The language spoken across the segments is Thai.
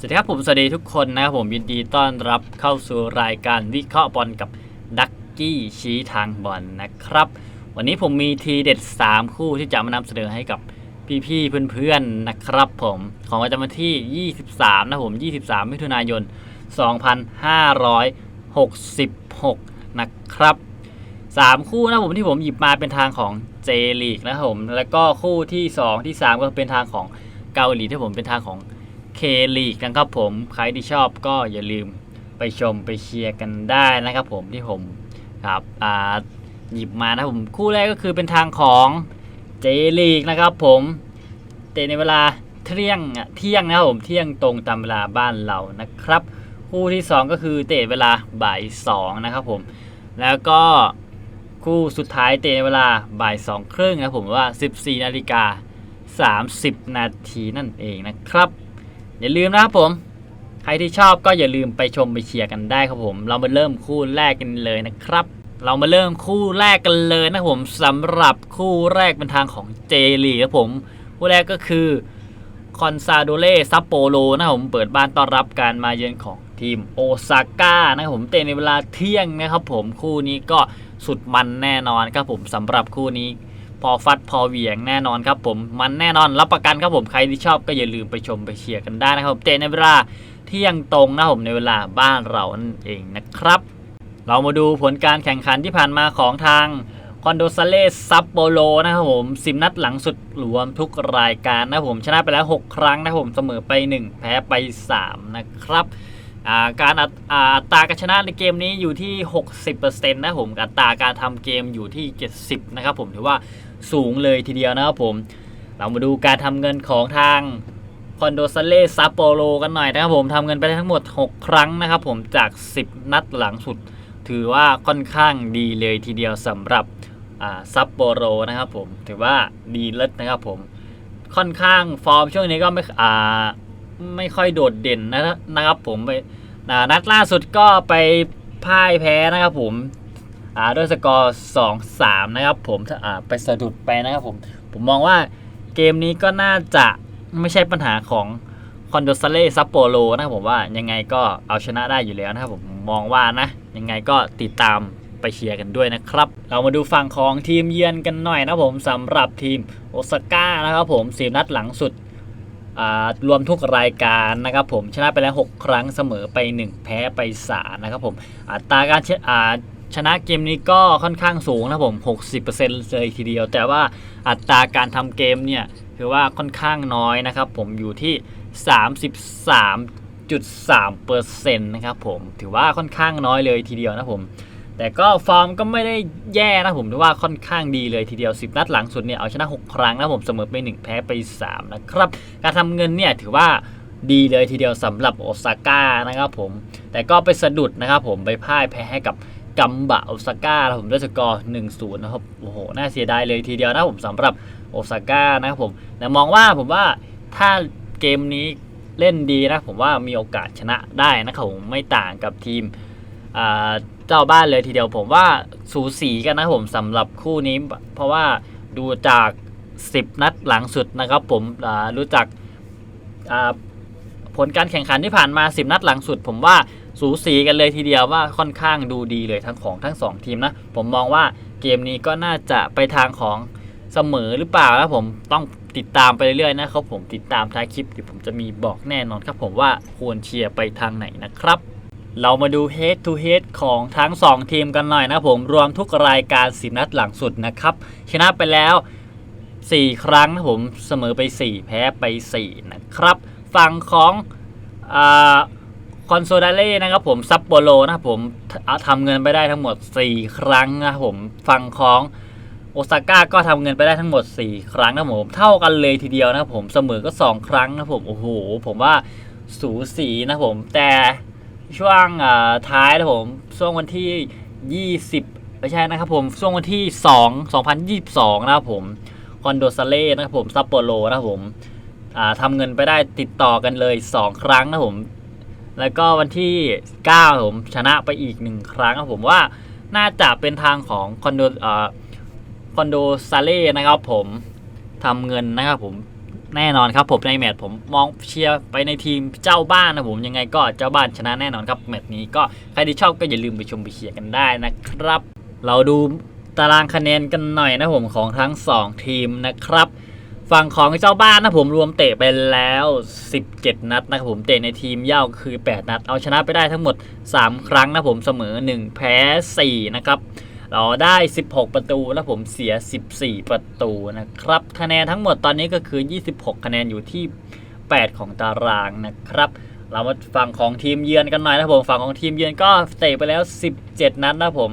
สวัสดีครับผมสวัสดีทุกคนนะครับผมยินดีต้อนรับเข้าสู่รายการวิเคราะห์บอลกับดักกี้ชี้ทางบอลนะครับ วันนี้ผมมีทีเด็ด 3 คู่ที่จะมานำเสนอให้กับพี่ๆเพื่อนๆนะครับผมของวันจันทร์วันที่ 23 นะผม 23 มิถุนายน 2566 นะครับ 3 คู่นะผมที่ผมหยิบมาเป็นทางของเจลีกนะครับผม แล้วก็คู่ที่ 2 ที่ 3 ก็เป็นทางของเกาหลีที่ผมเป็นทางของ เคลีกนะครับผมใครที่ชอบก็อย่าลืมไปชมไปเชียร์กันได้นะครับผมที่ผมครับอ่าหยิบมานะผมคู่แรกก็คือเป็นทางของเจลีกนะครับผมเตะในเวลาเที่ยงอะเที่ยงนะครับผมเที่ยงตรงตามเวลาบ้านเรานะครับ คู่ที่ 2 ก็คือเตะเวลาบ่าย2นะครับผมแล้วก็คู่สุดท้ายเตะในเวลาบ่าย2ครึ่งนะผมว่า 14นาฬิกา30 นาทีนั่นเองนะครับ อย่าลืมนะครับผม ใครที่ชอบก็อย่าลืมไปชมไปเชียร์กันได้ครับผม เรามาเริ่มคู่แรกกันเลยนะครับ เรามาเริ่มคู่แรกกันเลยนะครับผมสำหรับคู่แรกเป็นทางของเจลีครับผม คู่แรกก็คือคอนซาโดเล่ซัปโปโรนะครับผมเปิดบ้านต้อนรับการมาเยือนของทีมโอซาก้านะครับผมเตะในเวลาเที่ยงนะครับผมคู่นี้ก็สุดมันแน่นอนครับผมสำหรับคู่นี้ พอฟัดพอเหวี่ยงแน่นอนครับผมมันแน่นอนรับประกันครับผมใครที่ชอบก็อย่าลืมไปชมไปเชียร์กันได้นะครับเตะในเวลาเที่ยงตรงนะผมในเวลาบ้านเรานั่นเองนะครับ เรามาดูผลการแข่งขันที่ผ่านมาของทางคอนโดซาเลสซัปโปโลนะครับผมสิบนัดหลังสุดรวมทุกรายการนะผมชนะไปแล้ว 6 ครั้งนะผมเสมอไป 1 แพ้ไป 3 นะครับาการอัตาตราการชนะในเกมนี้อยู่ที่ 60%นะครับผมอัตราการทำเกมอยู่ที่ 70 นะครับผมถือว่า สูงเลยทีเดียวนะครับผม เรามาดูการทำเงินของทางคอนโดซาเล่ซัปโปโรกันหน่อยนะครับผมทำเงินไปได้ทั้งหมด 6 ครั้งนะครับผมจาก 10 นัดหลังสุด ถือว่าค่อนข้างดีเลยทีเดียวสำหรับซัปโปโรนะครับผมถือว่าดีเลิศนะครับผมค่อนข้างฟอร์มช่วงนี้ก็ไม่อ่าไม่ค่อยโดดเด่นนะนะครับผมไปนัดล่าสุดก็ไปพ่ายแพ้นะครับผม ด้วยสกอร์ 2 3 นะครับผมถ้าอ่าไปสะดุดไปนะครับผม ผมมองว่าเกมนี้ก็น่าจะไม่ใช่ปัญหาของคอนโดซาเล่ซัปโปโรนะครับผมว่ายังไงก็เอาชนะได้อยู่แล้วนะครับผมมองว่านะ ยังไงก็ติดตามไปเชียร์กันด้วยนะครับ เรามาดูฝั่งของทีมเยือนกันหน่อยนะครับผมสำหรับทีมโอซาก้านะครับผมสีนัดหลังสุดอ่ารวมทุกรายการนะครับผมชนะไปแล้ว 6 ครั้งเสมอไป 1 แพ้ไป3นะครับผมอัตราการ ชนะเกมนี้ก็ค่อนข้างสูงนะผม 60%เลยทีเดียว แต่ว่าอัตราการทำเกมเนี่ยถือว่าค่อนข้างน้อยนะครับ ผมอยู่ที่ 33.3%นะครับผมถือว่าค่อนข้างน้อยเลยทีเดียวนะผม แต่ก็ฟอร์มก็ไม่ได้แย่นะผมถือว่าค่อนข้างดีเลยทีเดียว 10 นัดหลังสุดเนี่ยเอาชนะ 6 ครั้งนะผมเสมอไป 1 แพ้ไป 3 นะครับ การทำเงินเนี่ยถือว่าดีเลยทีเดียวสำหรับโอซาก้านะครับผมแต่ก็ไปสะดุดนะครับผมไปพ่ายแพ้ให้กับ กัมบะโอซาก้าครับผมด้วยสกอร์1-0นย์นะครับโอ้โหน่าเสียดายเลยทีเดียวนะผมสำหรับโอซาก้านะครับผมแต่มองว่าผมว่าถ้าเกมนี้เล่นดีนะผมว่ามีโอกาสชนะได้นะครับผมไม่ต่างกับทีมเจ้าบ้านเลยทีเดียวผมว่าสูสีกันนะผมสำหรับคู่นี้ เพราะว่าดูจาก 10 นัดหลังสุดนะครับ ผมรู้จักผลการแข่งขันที่ผ่านมา 10 นัดหลังสุด ผมว่า สูสีกันเลยทีเดียวว่าค่อนข้างดูดีเลยทั้งของทั้งสองทีมนะผมมองว่าเกมนี้ก็น่าจะไปทางของเสมอหรือเปล่านะผมต้องติดตามไปเรื่อยๆนะครับผมติดตามท้ายคลิปเดี๋ยวผมจะมีบอกแน่นอนครับผมว่าควรเชียร์ไปทางไหนนะครับเรามาดู head to head ของทั้ง 2 ทีมกันหน่อยนะผมรวมทุกรายการสินัดหลังสุดนะครับ ชนะไปแล้ว 4 ครั้งนะผมเสมอไป 4 แพ้ไป 4 นะครับ ฝั่งของอ่า คอนโซดาเล่นะครับผมซัปโปโรนะครับผมทำเงินไปได้ทั้งหมด 4 ครั้งนะครับผมฝั่งของโอซาก้าก็ทำเงินไปได้ทั้งหมด 4 ครั้งนะครับผมเท่ากันเลยทีเดียวนะครับผมเสมอก็ 2 ครั้งนะครับผมโอ้โหผมว่าสูสีนะครับผมแต่ช่วงอ่าท้ายนะครับผมช่วงวันที่ 20ไม่ใช่นะครับผมช่วงวันที่ 2 2022 นะครับผมคอนโดซาเล่นะครับผมซัปโปโรนะครับผมอ่าทำเงินไปได้ติดต่อกันเลย 2 ครั้งนะครับผม แล้วก็วันที่ 9 ผมชนะไปอีกหนึ่งครั้งครับผมว่าน่าจะเป็นทางของคอนโดอ่าคอนโดซาเล่นะครับผมทำเงินนะครับผมแน่นอนครับผมในแมตช์ผมมองเชียร์ไปในทีมเจ้าบ้านนะผมยังไงก็เจ้าบ้านชนะแน่นอนครับแมตช์นี้ก็ใครที่ชอบก็อย่าลืมไปชมไปเชียร์กันได้นะครับ เราดูตารางคะแนนกันหน่อยนะผมของทั้ง 2 ทีมนะครับ ฝั่งของเจ้าบ้านนะผมรวมเตะไปแล้ว 17 นัดนะครับผมเตะในทีมเย่าคือ 8 นัด เอาชนะไปได้ทั้งหมด 3 ครั้งนะผมเสมอ 1 แพ้ 4 นะครับเราได้ 16 ประตูแล้วผมเสีย 14 ประตูนะครับคะแนนทั้งหมดตอนนี้ก็คือ 26 คะแนนอยู่ที่ 8 ของตารางนะครับ เรามาฝั่งของทีมเยือนกันหน่อยนะผมฝั่งของทีมเยือนก็เตะไปแล้ว 17 นัดนะครับผม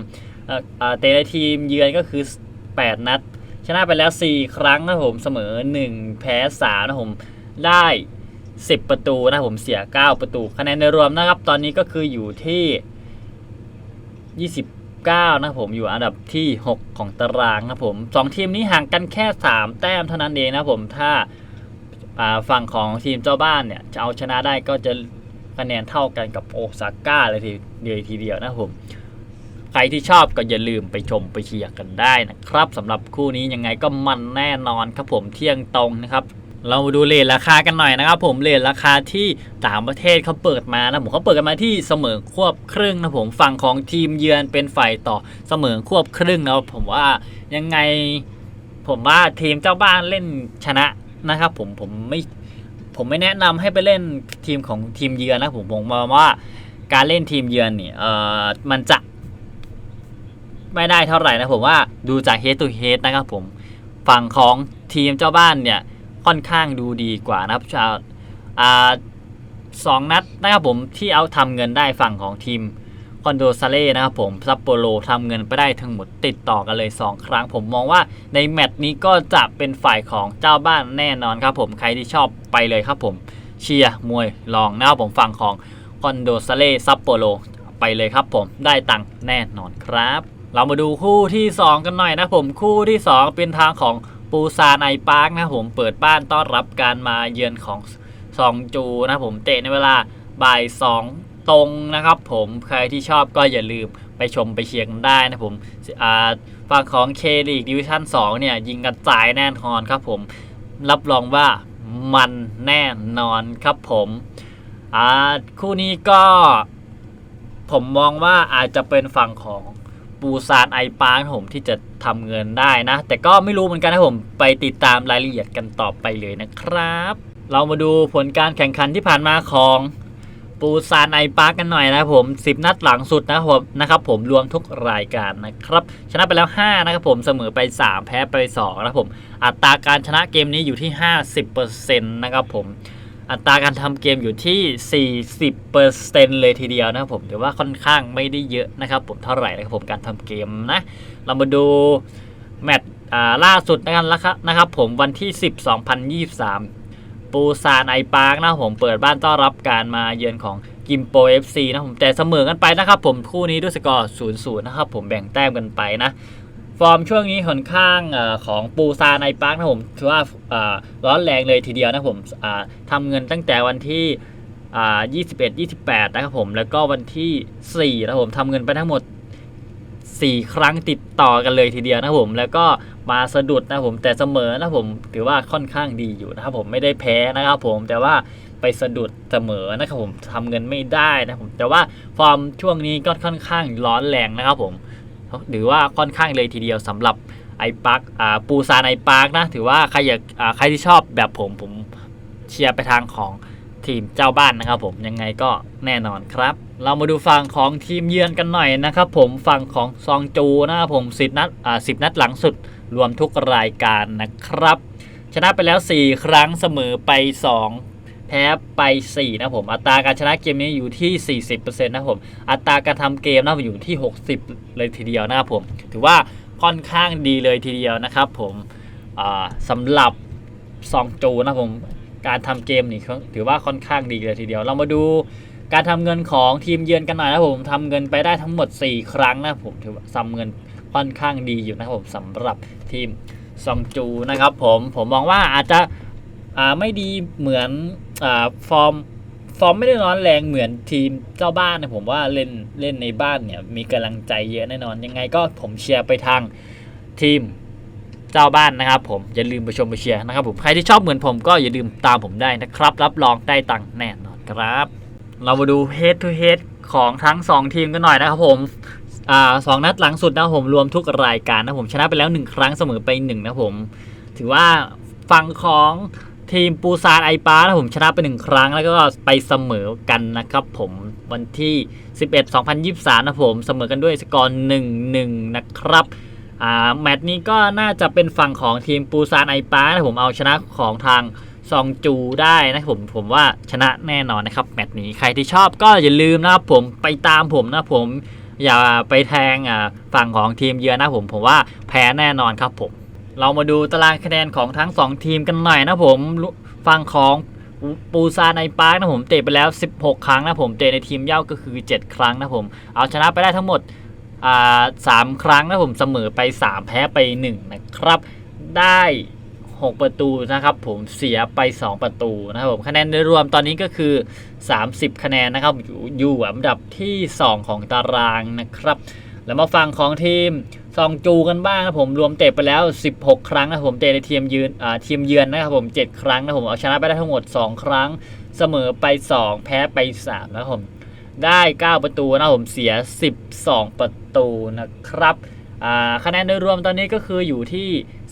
เตะในทีมเยือนก็คือ 8 นัด ชนะไปแล้ว 4 ครั้งนะผมเสมอ 1 แพ้3นะผมได้ 10 ประตูนะผมเสีย 9 ประตู คะแนนโดยรวมนะครับ ตอนนี้ก็คืออยู่ที่ 29 นะผมอยู่อันดับที่ 6 ของตารางนะผมสองทีมนี้ห่างกันแค่ 3 แต้มเท่านั้นเองนะผมถ้าฝั่งของทีมเจ้าบ้านเนี่ยจะเอาชนะได้ก็จะคะแนนเท่ากันกับโอซาก้าเลยทีเดียวทีเดียวนะผม ครที่ชอบก็อย่าลืมไปชมไปเชียร์กันได้นะครับสำหรับคู่นี้ยังไงก็มันแน่นอนครับผมเที่ยงตรงนะครับเรามาดูเลทราคากันหน่อยนะครับ ผมเลทราคาที่ต่างประเทศเขาเปิดมานะผมเขาเปิดกันมาที่เสมอควบครึ่งนะผมฝั่งของทีมเยือนเป็นฝ่ายต่อเสมอควบครึ่งนะผมว่ายังไง ผมว่าทีมเจ้าบ้านเล่นชนะนะครับ ผมผมไม่ผมไม่แนะนำให้ไปเล่นทีมของทีมเยือนนะผมผมมองว่าการเล่นทีมเยือนเนี่ยเออมันจะ ไม่ได้เท่าไหร่นะผมว่าดูจาก head to head นะครับผมฝั่งของทีมเจ้าบ้านเนี่ยค่อนข้างดูดีกว่านะครับชาวอ่าสองนัดนะครับผมที่เอาทำเงินได้ฝั่งของทีมคอนโดซาเล่นะครับผมซัปโปโรทำเงินไปได้ทั้งหมดติดต่อกันเลย 2 ครั้ง ผมมองว่าในแมตช์นี้ก็จะเป็นฝ่ายของเจ้าบ้านแน่นอนครับผมใครที่ชอบไปเลยครับผมเชียร์มวยลองนะครับผมฝั่งของคอนโดซาเล่ซัปโปโรไปเลยครับผมได้ตังค์แน่นอนครับ เรามาดูคู่ที่ 2 กันหน่อยนะผมคู่ที่ 2 เป็นทางของปูซานไอปาร์คนะผมเปิดบ้านต้อนรับการมาเยือนของซองจูนะผมเตะในเวลาบ่าย 2 ตรงนะครับผมใครที่ชอบก็อย่าลืมไปชมไปเชียร์กันได้นะผมฝั่งของเคลีกดิวิชั่น2เนี่ยยิงกันจ่ายแน่นอนครับผมรับรองว่ามันแน่นอนครับผมคู่นี้ก็ผมมองว่าอาจจะเป็นฝั่งของ ปูซานไอปาร์คผมที่จะทำเงินได้นะ แต่ก็ไม่รู้เหมือนกันนะผมไปติดตามรายละเอียดกันต่อไปเลยนะครับ เรามาดูผลการแข่งขันที่ผ่านมาของปูซานไอปาร์คกันหน่อยนะผม 10 นัดหลังสุดนะผมนะครับผมรวมทุกรายการนะครับ ชนะไปแล้ว 5 นะครับผมเสมอไป 3 แพ้ไป 2 นะครับผม อัตราการชนะเกมนี้อยู่ที่ 50%นะครับผม อัตราการทำเกมอยู่ที่ 40%เลยทีเดียวนะครับผมถือว่าค่อนข้างไม่ได้เยอะนะครับ ผมเท่าไหร่นะครับผมการทำเกมนะ เรามาดูแมตช์ล่าสุดนะครับนะครับ ผมวันที่ 10 2023 ปูซานไอปาร์กนะครับผมเปิดบ้านต้อนรับการมาเยือนของกิมโปเอฟซีนะผมแต่เสมอกันไปนะครับผมคู่นี้ด้วยสกอร์ 0-0 นะครับผมแบ่งแต้มกันไปนะ ฟอร์มช่วงนี้ค่อนข้างอของปูซาในปาร์กนะผมถือว่าร้อนแรงเลยทีเดียวนะผมอ่าทำเงินตั้งแต่วันที่21 28 นะครับผม แล้วก็วันที่ 4 นะผมทำเงินไปทั้งหมด 4 ครั้งติดต่อกันเลยทีเดียวนะผม แล้วก็มาสะดุดนะผม แต่เสมอนะผม ถือว่าค่อนข้างดีอยู่นะครับผม ไม่ได้แพ้นะครับผม แต่ว่าไปสะดุดเสมอนะครับผม ทำเงินไม่ได้นะผม แต่ว่าฟอร์มช่วงนี้ก็ค่อนข้างร้อนแรงนะครับผม หรือว่าค่อนข้างเลยทีเดียวสำหรับไอปักอ่าปูซานไอปาร์กนะถือว่าใครอยากใครที่ชอบแบบผมผมเชียร์ไปทางของทีมเจ้าบ้านนะครับผมยังไงก็แน่นอนครับ เรามาดูฝั่งของทีมเยือนกันหน่อยนะครับผมฝั่งของซองจูนะครับผมสิบนัดอ่าสิบนัดหลังสุดรวมทุกรายการนะครับ ชนะไปแล้ว 4 ครั้งเสมอไป 2 แพ้ไป 4 นะผมอัตราการชนะเกมนี้อยู่ที่ 40%นะครับผมอัตราการทำเกมนะอยู่ที่ 60 เลยทีเดียวนะครับผม ถือว่าค่อนข้างดีเลยทีเดียวนะครับผมอ่าสำหรับซองจูนะผมการทำเกมนี่ถือว่าค่อนข้างดีเลยทีเดียว เรามาดูการทำเงินของทีมเยือนกันหน่อยนะผมทำเงินไปได้ทั้งหมด 4 ครั้งนะผมถือว่าทำเงินค่อนข้างดีอยู่นะครับผมสำหรับทีมซองจูนะครับผมผมมองว่าอาจจะไม่ดีเหมือน ฟอร์มฟอร์มไม่ได้ร้อนแรงเหมือนทีมเจ้าบ้านนะผมว่าเล่นเล่นในบ้านเนี่ยมีกำลังใจเยอะแน่นอน ยังไงก็ผมเชียร์ไปทางทีมเจ้าบ้านนะครับ ผมอย่าลืมไปชมไปเชียร์นะครับผมใครที่ชอบเหมือนผมก็อย่าลืมตามผมได้นะครับ รับรองได้ตังค์แน่นอนครับ เรามาดู head to head ของทั้ง 2 ทีมกันหน่อยนะครับผมอ่าสองนัดหลังสุดนะผมรวมทุกรายการนะผมชนะไปแล้ว 1 ครั้งเสมอไป1นะผม ถือว่าฝั่งของ ทีมปูซานไอปานะครับผมชนะไป1ครั้งแล้วก็ไปเสมอกันนะครับผมวันที่ 11 2023 นะผมเสมอกันด้วยสกอร์ 1-1 นะครับอ่าแมตช์นี้ก็น่าจะเป็นฝั่งของทีมปูซานไอปานะผมเอาชนะของทางซองจูได้นะครับผมผมว่าชนะแน่นอนนะครับแมตช์นี้ใครที่ชอบก็อย่าลืมนะครับผมไปตามผมนะผมอย่าไปแทงอ่าฝั่งของทีมเยือนนะผมผมว่าแพ้แน่นอนครับผม เรามาดูตารางคะแนนของทั้ง 2 ทีมกันหน่อยนะผมฝั่งของปูซานในปาร์กนะผมเตะไปแล้ว 16 ครั้งนะผมเตะในทีมเย่าก็คือ 7 ครั้งนะผมเอาชนะไปได้ทั้งหมดสามครั้งนะผมเสมอไป 3 แพ้ไป 1 นะครับ ได้ 6 ประตูนะครับผมเสียไป 2 ประตูนะครับผมคะแนนโดยรวมตอนนี้ก็คือ 30 คะแนนนะครับอยู่อยู่อันดับที่ 2 ของตารางนะครับ แล้วมาฟังของทีม ซองจูกันบ้างนะผมรวมเตะไปแล้ว 16 ครั้งนะผมเตะในทีมยืนอ่าทีมเยือนนะครับผม 7 ครั้งนะผมเอาชนะไปได้ทั้งหมด 2 ครั้ง เสมอไป 2 แพ้ไป3นะครับผมได้ 9 ประตูนะผมเสีย 12 ประตูนะครับอ่าคะแนนโดยรวมตอนนี้ก็คืออยู่ที่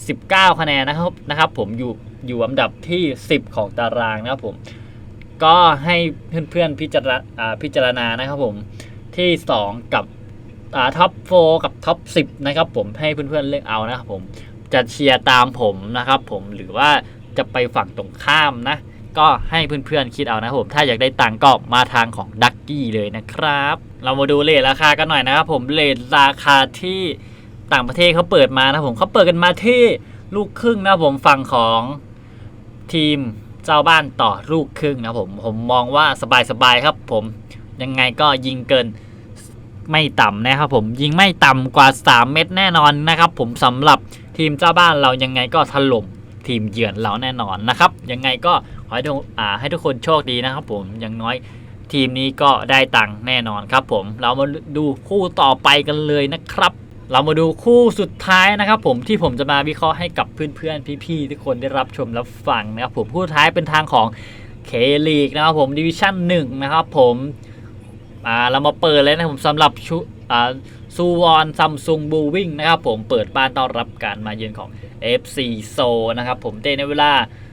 19 คะแนนนะครับนะครับ ผมอยู่อยู่อันดับที่ 10 ของตารางนะครับผมก็ให้เพื่อนๆพิจารณาอ่าพิจารณานะครับผมที่ 2 กับ ท็อปโฟกับท็อป10นะครับผมให้เพื่อนๆเลือกเอานะครับผมจะเชียร์ตามผมนะครับผมหรือว่าจะไปฝั่งตรงข้ามนะ ก็ให้เพื่อนๆคิดเอานะครับผมถ้าอยากได้ตังก็มาทางของดักกี้เลยนะครับ เรามาดูเลทราคากันหน่อยนะครับผมเลทราคาที่ต่างประเทศเขาเปิดมานะผมเขาเปิดกันมาที่ลูกครึ่งนะผมฝั่งของทีมเจ้าบ้านต่อลูกครึ่งนะผมผมมองว่าสบายๆครับผมยังไงก็ยิงเกิน ไม่ต่ำนะครับผมยิงไม่ต่ำกว่า 3 เม็ดแน่นอนนะครับ ผมสำหรับทีมเจ้าบ้านเรายังไงก็ถล่มทีมเยือนเราแน่นอนนะครับ ยังไงก็ขอให้ทุกอ่าให้ทุกคนโชคดีนะครับผมอย่างน้อยทีมนี้ก็ได้ตังค์แน่นอนครับผมเรามาดูคู่ต่อไปกันเลยนะครับ เรามาดูคู่สุดท้ายนะครับ ผมที่ผมจะมาวิเคราะห์ให้กับเพื่อนๆพี่ๆทุกคนได้รับชมรับฟังนะครับผมคู่ท้ายเป็นทางของเคลีกนะครับผมดิวิชั่นหนึ่งนะครับผม่าเรามาเปิดเลยนะผมสำหรับชุอ่าซูวอนซัมซุงบูวิงนะครับผมเปิดบ้านต้อนรับการมาเยือนของ FC โซนะครับผมเตะในเวลา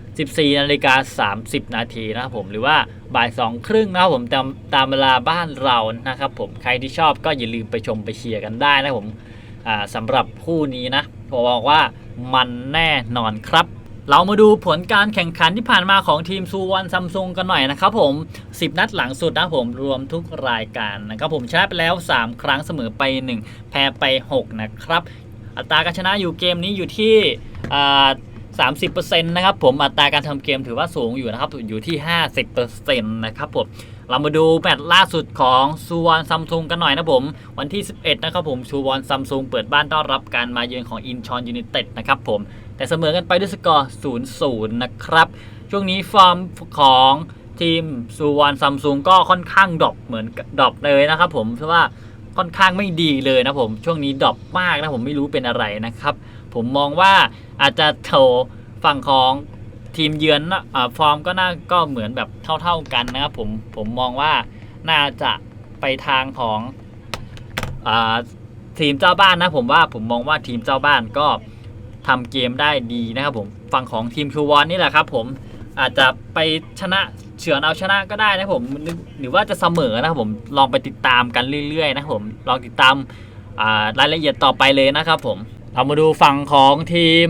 14นาฬิกา30 นาทีนะครับผมหรือว่าบ่ายสองครึ่งนะครับผมตามตามเวลาบ้านเรานะครับผมใครที่ชอบก็อย่าลืมไปชมไปเชียร์กันได้นะผมอ่าสำหรับคู่นี้นะผมบอกว่ามันแน่นอนครับ เรามาดูผลการแข่งขันที่ผ่านมาของทีมซูวอนซัมซุงกันหน่อยนะครับผม 10 นัดหลังสุดนะผมรวมทุกรายการนะครับผมชนะไปแล้ว 3 ครั้งเสมอไป 1 แพ้ไป 6 นะครับ อัตราการชนะอยู่เกมนี้อยู่ที่อ่า30%นะครับผมอัตราการทำเกมถือว่าสูงอยู่นะครับอยู่ที่ 50%นะครับผมเรามาดูแมตช์ล่าสุดของซูวอนซัมซุงกันหน่อยนะผม วันที่ 11 นะครับผมซูวอนซัมซุงเปิดบ้านต้อนรับการมาเยือนของอินชอนยู i นเต็ดนะครับผม แต่เสมอกันไปด้วยสกอร์ 0-0 นะครับ ช่วงนี้ฟอร์มของทีมซูวอนซัมซุงก็ค่อนข้างดรอปเหมือนดรอปเลยนะครับผมเพราะว่าค่อนข้างไม่ดีเลยนะผมช่วงนี้ดรอปมากนะผมไม่รู้เป็นอะไรนะครับ ผมมองว่าอาจจะโถฝั่งของทีมเยือนนะอ่าฟอร์มก็น่าก็เหมือนแบบเท่าๆกันนะครับผมผมมองว่าน่าจะไปทางของอ่าทีมเจ้าบ้านนะผมว่าผมมองว่าทีมเจ้าบ้านก็ ทำเกมได้ดีนะครับผมฝั่งของทีมชูวอนนี่แหละครับผมอาจจะไปชนะเฉือนเอาชนะก็ได้นะผมหรือว่าจะเสมอนะครับผมลองไปติดตามกันเรื่อยๆนะครับผมลองติดตามรายละเอียดต่อไปเลยนะครับผมเรามาดูฝั่งของทีม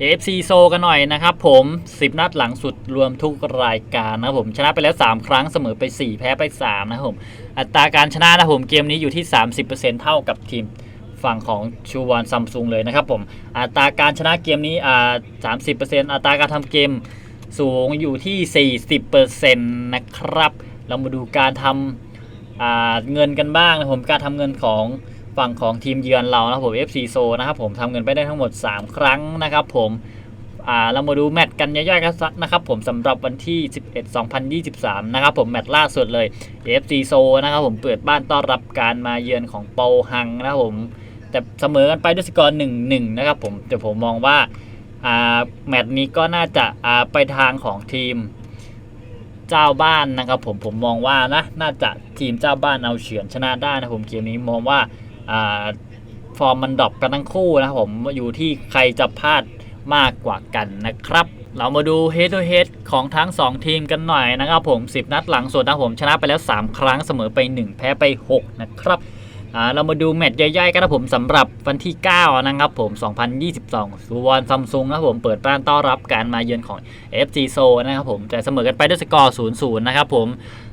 AFC โซกันหน่อยนะครับผม 10 นัดหลังสุดรวมทุกรายการนะครับผมชนะไปแล้ว 3 ครั้งเสมอไป 4 แพ้ไป 3 นะครับผม อัตราการชนะนะครับผมเกมนี้อยู่ที่ 30%เท่ากับทีม ฝั่งของชูวอนซัมซุงเลยนะครับผมอัตราการชนะเกมนี้อ่า30%อัตราการทำเกมสูงอยู่ที่ 40%นะครับ เรามาดูการทำอ่าเงินกันบ้างนะผมการทำเงินของฝั่งของทีมเยือนเรานะครับผม FC โซนะครับผมทำเงินไปได้ทั้งหมด 3 ครั้งนะครับผมอ่าเรามาดูแมตช์กันย่อยๆกันสักนะครับผมสำหรับวันที่ 11 2023 นะครับผมแมตช์ล่าสุดเลย FC โซนะครับผมเปิดบ้านต้อนรับการมาเยือนของโปฮังนะครับผม แต่เสมอกันไปด้วยสกอร์หนึ่งหนึ่งนะครับผมแต่ผมมองว่าแมตช์นี้ก็น่าจะาไปทางของทีมเจ้าบ้านนะครับผมผมมองว่านะน่าจะทีมเจ้าบ้านเอาเฉือนชนะได้นะผมเกมนี้มองว่าอาฟอร์มมันดรอปกันทั้งคู่นะครับผมอยู่ที่ใครจะพลาดมากกว่ากันนะครับ เรามาดู head to head ของทั้ง 2 ทีมกันหน่อยนะครับผม 10 นัดหลังส่วนทางผมชนะไปแล้ว 3 ครั้งเสมอไป 1 แพ้ไป 6 นะครับ เรามาดูแมตช์ใหญ่ๆกันนะผมสำหรับวันที่ 9 นะครับผม 2022สุวรรณซัมซุงนะครับผมเปิดบ้านต้อนรับการมาเยือนของ FC s o นะครับผมแต่เสมอกันไปด้วยสกอร์ 0-0 นะครับผม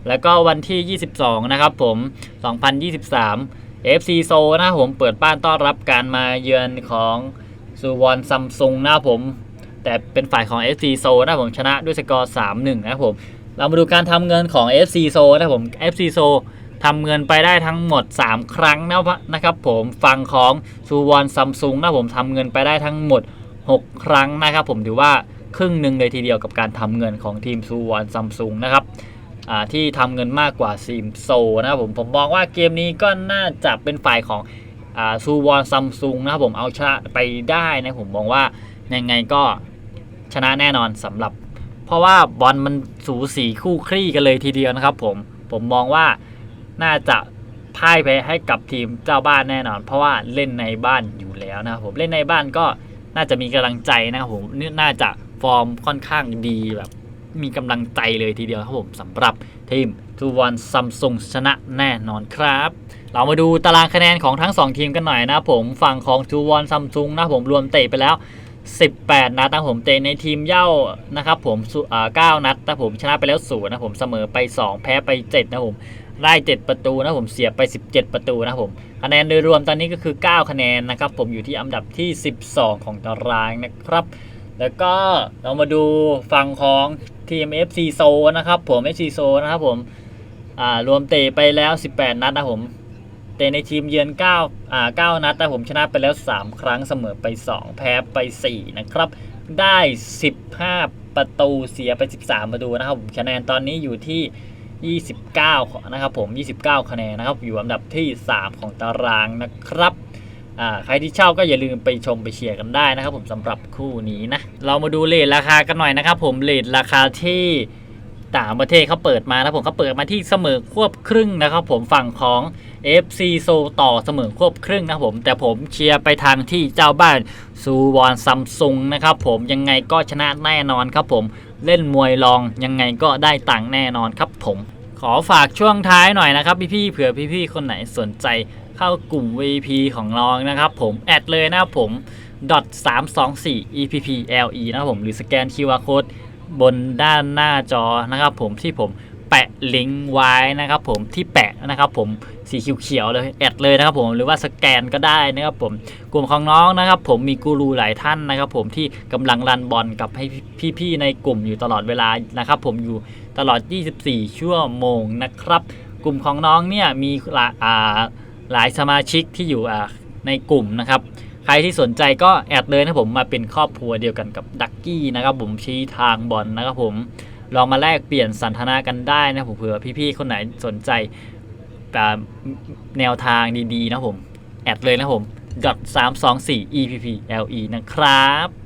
แล้วก็วันที่ 22 นะครับผม 2023 FC s o นะครับผมเปิดบ้านต้อนรับการมาเยือนของสุวรรณซัมซุงนะครับผม แต่เป็นฝ่ายของ FC s o นะครับผมชนะด้วยสกอร์ 3-1 นะครับผม เรามาดูการทำเงินของ FC s o นะครับผม FC s o ทำเงินไปได้ทั้งหมด 3 ครั้งนะนะครับผมฝั่งของซูวอนซัมซุงนะผมทำเงินไปได้ทั้งหมด 6 ครั้งนะครับผมถือว่าครึ่งหนึ่งเลยทีเดียวกับการทำเงินของทีมซูวอนซัมซุงนะครับที่ทำเงินมากกว่าซีมโซนะครับผมผมมองว่าเกมนี้ก็น่าจะเป็นฝ่ายของซูวอนซัมซุงนะครับผมเอาชนะไปได้นะผมมองว่ายังไงก็ชนะแน่นอนสำหรับ เพราะว่าบอลมันสูสีคู่คลี่กันเลยทีเดียวนะครับผมผมมองว่า น่าจะพ่ายไปให้กับทีมเจ้าบ้านแน่นอน เพราะว่าเล่นในบ้านอยู่แล้วนะครับผมเล่นในบ้านก็น่าจะมีกำลังใจนะครับผมนี่น่าจะฟอร์มค่อนข้างดีแบบมีกำลังใจเลยทีเดียวครับผมสำหรับทีมทูวันซัมซุงชนะแน่นอนครับ เรามาดูตารางคะแนนของทั้ง 2 ทีมกันหน่อยนะผมฝั่งของทูวันซัมซุงนะผมรวมเตะไปแล้ว 18 นัดนะครับผมเตะในทีมเย้านะครับผมสุอ่านัดนะครับผมชนะไปแล้วศูนย์นะผมเสมอไป 2 แพ้ไป 7 นะผม ได้7ประตูนะผมเสียไป 17 ประตูนะผมคะแนนโดยรวมตอนนี้ก็คือ 9 คะแนนนะครับ ผมอยู่ที่อันดับที่ 12 ของตารางนะครับ แล้วก็เรามาดูฝั่งของทีม FC s o นะครับผม FC s o นะครับผมรวมเตะไปแล้ว 18 นัดนะผมเตะในทีมเยือน9อ่า9นัดแต่ผมชนะไปแล้ว 3 ครั้งเสมอไป 2 แพ้ไป 4 นะครับ ได้ 15 ประตูเสียไป 13 ประตูนะครับผมคะแนนตอนนี้อยู่ที่ 29นะครับผม 29 คะแนนนะครับ อยู่อันดับที่ 3 ของตารางนะครับใครที่เช่าก็อย่าลืมไปชมไปเชียร์กันได้นะครับผมสำหรับคู่นี้นะ เรามาดูเลทราคากันหน่อยนะครับผมเลทราคาที่ ต่างประเทศเขาเปิดมานะผมเขาเปิดมาที่เสมอควบครึ่งนะครับ ผมฝั่งของ FC โซต่อเสมอควบครึ่งนะครับผม แต่ผมเชียร์ไปทางที่เจ้าบ้านซูวอนซัมซุงนะครับผมยังไงก็ชนะแน่นอนครับผมเล่นมวยรองยังไงก็ได้ตังค์แน่นอนครับผม ขอฝากช่วงท้ายหน่อยนะครับ พี่ๆเผื่อพี่ๆคนไหนสนใจเข้ากลุ่ม VP ของเรานะครับผมแอดเลยนะครับผม .324 EPPLE นะครับผมหรือสแกน QR Code บนด้านหน้าจอนะครับผมที่ผมแปะลิงก์ไว้นะครับผมที่แปะนะครับผมสีเขียวๆเลยแอดเลยนะครับผมหรือว่าสแกนก็ได้นะครับผมกลุ่มของน้องนะครับผมมีกูรูหลายท่านนะครับผมที่กำลังรันบอลกับให้พี่ๆในกลุ่มอยู่ตลอดเวลานะครับผมอยู่ตลอด 24 ชั่วโมงนะครับ กลุ่มของน้องเนี่ยมีหลายสมาชิกที่อยู่ในกลุ่มนะครับ ครที่สนใจก็แอดเลยนะผมมาเป็นครอบครัวเดียวกันกับดักกี้นะครับผมชี้ทางบอลนะครับผมลองมาแลกเปลี่ยนสันทนากันได้นะผมเผื่อพี่ๆคนไหนสนใจอ่แนวทางดีๆนะผม แอดเลยนะผม .324 EPPLE นะครับ